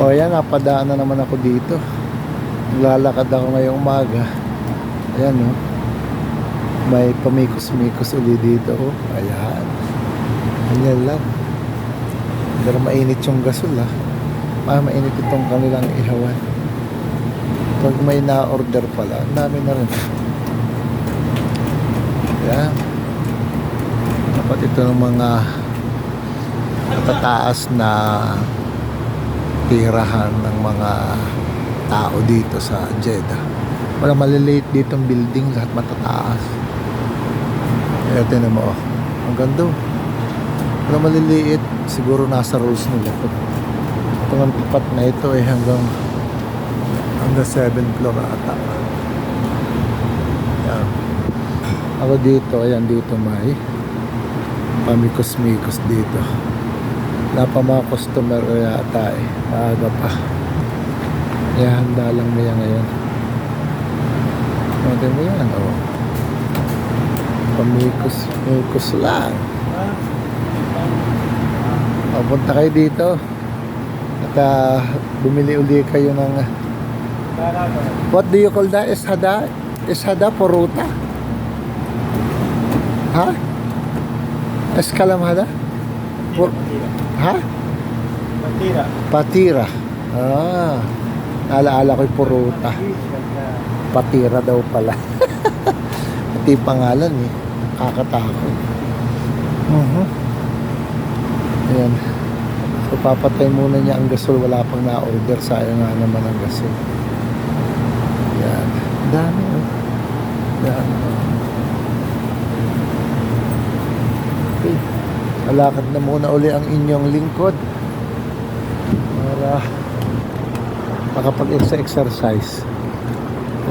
O yan, napadaan na naman ako dito. Lalakad ako ngayong umaga. Ayan o. May pamikos-mikos uli dito o. Ayan. Ganyan lang. Pero mainit yung gasol ah. Ah, mainit itong kanilang ihawan. Pag may na-order pala, ang dami na rin. Ayan. Dapat ito ng mga matataas na tirahan ng mga tao dito sa Jeddah. Wala maliliit dito ang building, lahat matataas. Kaya tinan mo, oh. ang ganda. oh. Wala maliliit, siguro nasa rules nila. Ito ang tapat na ito eh hanggang hanggang 7th floor ata. Yan. Ako dito, ayan dito may pamikos-mikos dito. Wala pa mga customer yata eh. Maaga pa. Kaya handa lang niya ngayon. Pwede mo yan, oh. Pamikos-mikos lang. Papunta kayo dito. At ah, bumili uli kayo ng... What do you call that? Ishada? Ishada Poruta? Ha? Eskalamhada? Por- ha? Matira. Patira. Ah. Alaala ko'y Poruta. Patira daw pala. Pati pangalan eh. Kakatakot. Mhm. Ayan. So papatay muna niya ang gasol. Wala pang na-order. Sayang nga naman ang gasol. Ayan. Dami oh. Dami oh. Alakad na muna uli ang inyong lingkod. Para makapag-exercise.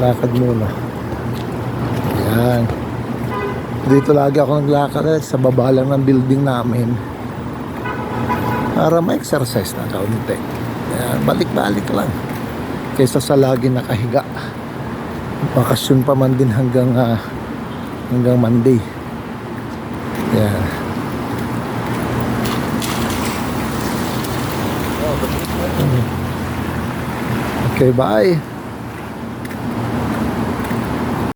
Lakad muna. Ayan. Dito lagi ako naglakad eh, sa baba lang ng building namin. Para ma-exercise na kaunti. Balik-balik lang. Kaysa sa lagi nakahiga. Bakasyon pa man din hanggang ah, hanggang Monday. Ayan. Okay, bye.